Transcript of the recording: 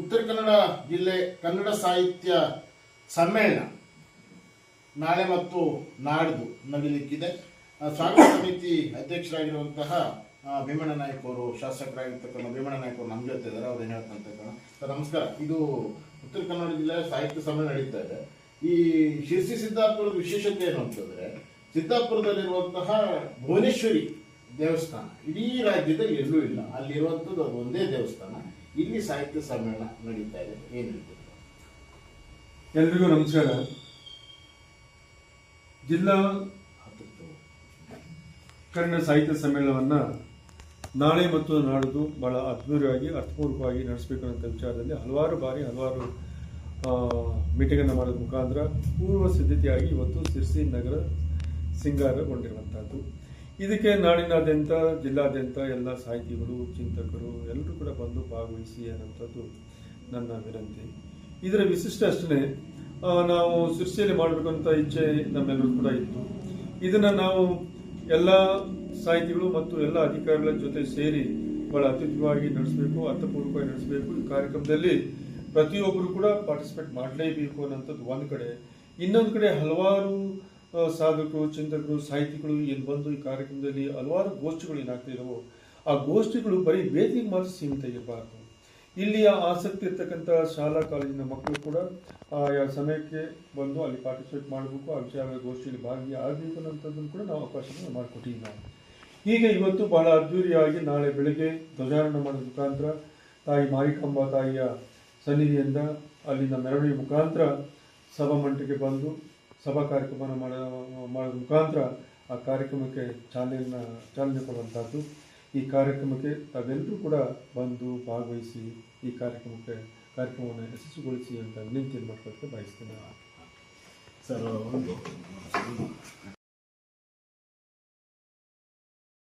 ಉತ್ತರ ಕನ್ನಡ ಜಿಲ್ಲೆ ಕನ್ನಡ ಸಾಹಿತ್ಯ ಸಮ್ಮೇಳನ ನಾಳೆ ಮತ್ತು ನಾಡ್ದು ನಡೀಲಿಕ್ಕಿದೆ ಸ್ವಾಗತ ಸಮಿತಿ ಅಧ್ಯಕ್ಷರಾಗಿರುವಂತಹ ಭೀಮಣ್ಣ ನಾಯಕ್ ಅವರು, ಶಾಸಕರಾಗಿರ್ತಕ್ಕಂಥ ಭೀಮಣ್ಣ ನಾಯಕ್ ಅವರು ನಮ್ಮ ಜೊತೆ ಇದ್ದಾರೆ. ಅವ್ರು ಏನು ಹೇಳ್ತಂತ ಸರ್, ನಮಸ್ಕಾರ. ಇದು ಉತ್ತರ ಕನ್ನಡ ಜಿಲ್ಲೆ ಸಾಹಿತ್ಯ ಸಮ್ಮೇಳನ ನಡೀತಾ ಇದೆ. ಈ ಶಿರ್ಸಿ ಸಿದ್ದಾಪುರದ ವಿಶೇಷತೆ ಏನು ಅಂತಂದ್ರೆ ಸಿದ್ದಾಪುರದಲ್ಲಿರುವಂತಹ ಭುವನೇಶ್ವರಿ ದೇವಸ್ಥಾನ ಇಡೀ ರಾಜ್ಯದಲ್ಲಿ ಎಲ್ಲೂ ಇಲ್ಲ. ಅಲ್ಲಿರುವಂಥದ್ದು ಒಂದೇ ದೇವಸ್ಥಾನ. ಇಲ್ಲಿ ಸಾಹಿತ್ಯ ಸಮ್ಮೇಳನ ನಡೀತಾ ಇದೆ. ಏನು ಎಲ್ಲರಿಗೂ ಎಲ್ರಿಗೂ ನಮಸ್ಕಾರ. ಜಿಲ್ಲಾ ಕನ್ನಡ ಸಾಹಿತ್ಯ ಸಮ್ಮೇಳನವನ್ನು ನಾಳೆ ಮತ್ತು ನಾಡಿದ್ದು ಬಹಳ ಅದ್ಭುತವಾಗಿ, ಅರ್ಥಪೂರ್ವಕವಾಗಿ ನಡೆಸಬೇಕು ಅನ್ನೋ ವಿಚಾರದಲ್ಲಿ ಹಲವಾರು ಬಾರಿ ಹಲವಾರು ಮೀಟಿಂಗನ್ನು ಮಾಡೋದ್ರ ಮುಖಾಂತರ ಪೂರ್ವ ಸಿದ್ಧತೆಯಾಗಿ ಇವತ್ತು ಸಿರ್ಸಿ ನಗರ ಸಿಂಗಾರಗೊಂಡಿರುವಂಥದ್ದು ಇದಕ್ಕೆ ನಾಡಿನಾದ್ಯಂತ, ಜಿಲ್ಲಾದ್ಯಂತ ಎಲ್ಲ ಸಾಹಿತಿಗಳು, ಚಿಂತಕರು ಎಲ್ಲರೂ ಕೂಡ ಬಂದು ಭಾಗವಹಿಸಿ ಅನ್ನೋಂಥದ್ದು ನನ್ನ ವಿನಂತಿ. ಇದರ ವಿಶಿಷ್ಟ ಅಷ್ಟೇ ನಾವು ಮಾಡಬೇಕು ಮಾಡಬೇಕಂತ ಇಚ್ಛೆ ನಮ್ಮೆಲ್ಲರೂ ಕೂಡ ಇತ್ತು. ಇದನ್ನು ನಾವು ಎಲ್ಲ ಸಾಹಿತಿಗಳು ಮತ್ತು ಎಲ್ಲ ಅಧಿಕಾರಿಗಳ ಜೊತೆ ಸೇರಿ ಬಹಳ ಅತ್ಯುತ್ತಮವಾಗಿ ನಡೆಸಬೇಕು, ಅರ್ಥಪೂರ್ವಕವಾಗಿ ನಡೆಸಬೇಕು. ಈ ಕಾರ್ಯಕ್ರಮದಲ್ಲಿ ಪ್ರತಿಯೊಬ್ಬರು ಕೂಡ ಪಾರ್ಟಿಸಿಪೇಟ್ ಮಾಡಲೇಬೇಕು ಅನ್ನೋಂಥದ್ದು ಒಂದು ಕಡೆ. ಇನ್ನೊಂದು ಕಡೆ ಹಲವಾರು ಸಾಧಕರು, ಚಿಂತಕರು, ಸಾಹಿತಿಗಳು ಏನು ಬಂದು ಈ ಕಾರ್ಯಕ್ರಮದಲ್ಲಿ ಹಲವಾರು ಗೋಷ್ಠಿಗಳು ಏನಾಗ್ತಾ ಇದಾವೋ ಆ ಗೋಷ್ಠಿಗಳು ಬರೀ ವೇದಿಕೆ ಮಾತ್ರ ಸೀಮಿತ ಇರಬಾರ್ದು. ಇಲ್ಲಿಯ ಆಸಕ್ತಿ ಇರ್ತಕ್ಕಂಥ ಶಾಲಾ ಕಾಲೇಜಿನ ಮಕ್ಕಳು ಕೂಡ ಆಯಾ ಸಮಯಕ್ಕೆ ಬಂದು ಅಲ್ಲಿ ಪಾರ್ಟಿಸಿಪೇಟ್ ಮಾಡಬೇಕು, ಆ ವಿಚಾರ ಗೋಷ್ಠಿಯಲ್ಲಿ ಭಾಗಿಯಾಗಬೇಕು ಅನ್ನೋಂಥದ್ದನ್ನು ಕೂಡ ನಾವು ಅವಕಾಶವನ್ನು ಮಾಡಿಕೊಟ್ಟಿದ್ದೀವಿ ನಾವು. ಹೀಗೆ ಇವತ್ತು ಬಹಳ ಅದ್ಧೂರಿಯಾಗಿ ನಾಳೆ ಬೆಳಗ್ಗೆ ಧ್ವಜಾರೋಹಣ ಮಾಡೋದ್ರ ಮುಖಾಂತರ ತಾಯಿ ಮಾರಿಕಂಬ ತಾಯಿಯ ಸನ್ನಿಧಿಯಿಂದ ಅಲ್ಲಿನ ಮೆರವಣಿಗೆ ಮುಖಾಂತರ ಸಭಾಮಂಟಕ್ಕೆ ಬಂದು ಸಭಾ ಕಾರ್ಯಕ್ರಮನ ಮಾಡೋ ಮುಖಾಂತರ ಆ ಕಾರ್ಯಕ್ರಮಕ್ಕೆ ಚಾಲನೆಯನ್ನು ಚಾಲನೆ ಕೊಡುವಂಥದ್ದು ಈ ಕಾರ್ಯಕ್ರಮಕ್ಕೆ ತಾವೆಲ್ಲರೂ ಕೂಡ ಬಂದು ಭಾಗವಹಿಸಿ ಈ ಕಾರ್ಯಕ್ರಮಕ್ಕೆ, ಕಾರ್ಯಕ್ರಮವನ್ನು ಯಶಸ್ವಿಗೊಳಿಸಿ ಅಂತ ವಿನಂತಿಯನ್ನು ಮಾಡ್ಕೊಳ್ಳೋಕ್ಕೆ ಬಯಸ್ತೇನೆ. ಸರ್, ಒಂದು